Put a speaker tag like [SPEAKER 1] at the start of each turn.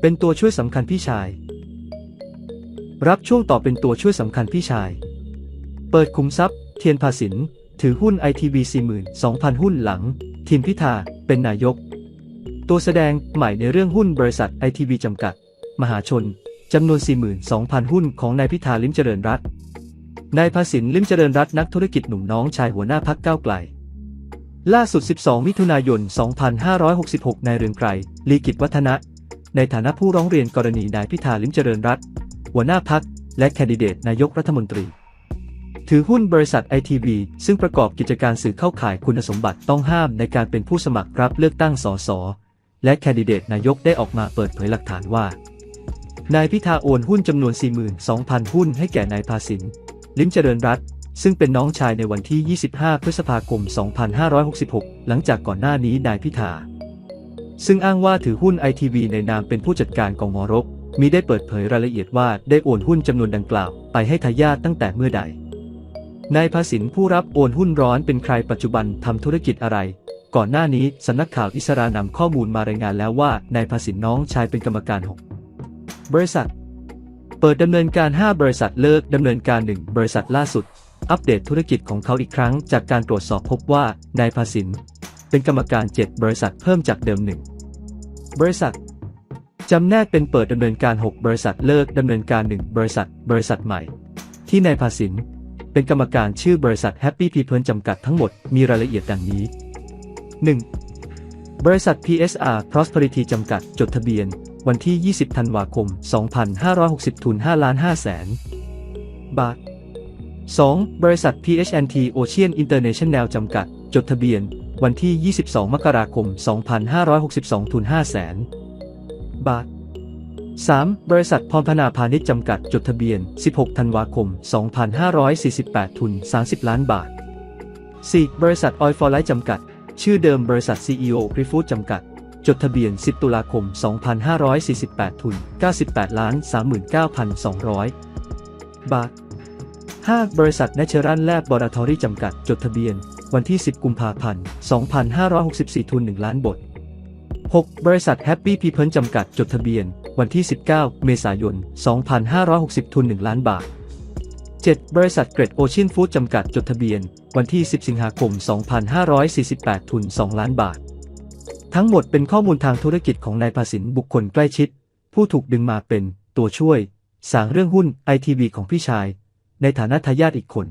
[SPEAKER 1] เป็นตัวช่วยสำคัญพี่ชาย รับช่วงต่อเป็นตัวช่วยสำคัญพี่ชาย เปิดคุมทรัพย์ เทียนภาสิน ถือหุ้น ITV 42,000 หุ้นหลัง ทีมพิธา เป็นนายก ตัวแสดงใหม่ในเรื่องหุ้นบริษัท ITV จำกัด มหาชนจำนวน 42,000 หุ้นของนายพิธาลิมเจริญรัตน์นายภาสินลิมเจริญรัตน์นักธุรกิจหนุ่มน้องชายหัวหน้าพักก้าวไกลล่าสุด 12 มิถุนายน 2566 นายเรืองไกร ลีกิจวัฒนะ ในฐานะผู้ร้องเรียนกรณีนายพิธาลิมเจริญรัตน์หัวหน้าพักและแคนดิเดตนายกรัฐมนตรี ถือหุ้นบริษัทไอทีวีซึ่งประกอบกิจการสื่อเข้าข่ายคุณสมบัติต้องห้ามในการเป็นผู้สมัครรับเลือกตั้งสสและแคนดิเดตนายกได้ออกมาเปิดเผยหลักฐานว่า นายพิธาโอนหุ้นจำนวน 42,000 หุ้นให้แก่นายภาสิน ลิมเจริญรัตน์ซึ่งเป็นน้องชายในวันที่ 25 พฤษภาคม 2566 หลังจากก่อนหน้านี้นายพิธา ซึ่งอ้างว่าถือหุ้นไอทีวีในนามเป็นผู้จัดการกองมรกมีได้เปิดเผยรายละเอียดว่าได้โอนหุ้นจำนวนดังกล่าว ไปให้ทายาทตั้งแต่เมื่อใด นายภาสินผู้รับโอนหุ้นร้อนเป็นใครปัจจุบันทำธุรกิจอะไร ก่อนหน้านี้สำนักข่าวอิสรานำข้อมูลมารายงานแล้วว่านายภาสินน้องชายเป็นกรรมการ6บริษัท เปิดดำเนินการ 5 บริษัทเลิกดำเนินการ 1 บริษัทล่าสุด อัปเดตธุรกิจของเขาอีกครั้ง จากการตรวจสอบพบว่านายภาสิน เป็นกรรมการ 7 บริษัทเพิ่มจากเดิม 1 บริษัท จำแนกเป็นเปิดดำเนินการ 6 บริษัทเลิกดำเนินการ 1 บริษัท บริษัทใหม่ ที่นายภาสิน เป็นกรรมการชื่อบริษัท Happy People จำกัดทั้งหมดมีรายละเอียดดังนี้ 1. บริษัท PSR Prosperity จำกัดจดทะเบียน วันที่ 20 ธันวาคม 2560 ทุน5ล้าน5แสนบาท 2. บริษัท PHNT Ocean International จำกัด จดทะเบียน วันที่ 22 มกราคม 2562 ทุน5แสนบาท 3. บริษัทพรพนาพาณิชย์จำกัดจดทะเบียน 16 ธันวาคม 2548 ทุน 30 ล้านบาท 4. บริษัท Oil for Life จำกัด ชื่อเดิมบริษัท CEO p r e f o o d จำกัด จดทะเบียน 10 ตุลาคม 2548 ทุน 98 ล้าน 39,200 บาท 5. บริษัท Natural Lab Laboratory จำกัด จดทะเบียน วันที่ 10 กุมภาพันธ์ 2564 ทุน 1 ล้านบท 6. บริษัท Happy People จำกัด จดทะเบียน วันที่ 19 เมษายน 2560 ทุน 1 ล้านบาท 7. บริษัท Great Ocean Food จำกัด จดทะเบียน วันที่ 10 สิงหาคม 2548 ทุน 2 ล้านบาท ทั้งหมดเป็นข้อมูลทางธุรกิจของนายภาสินบุคคลใกล้ชิด ผู้ถูกดึงมาเป็นตัวช่วย สางเรื่องหุ้นไอทีวีของพี่ชาย ในฐานะทายาทอีกคน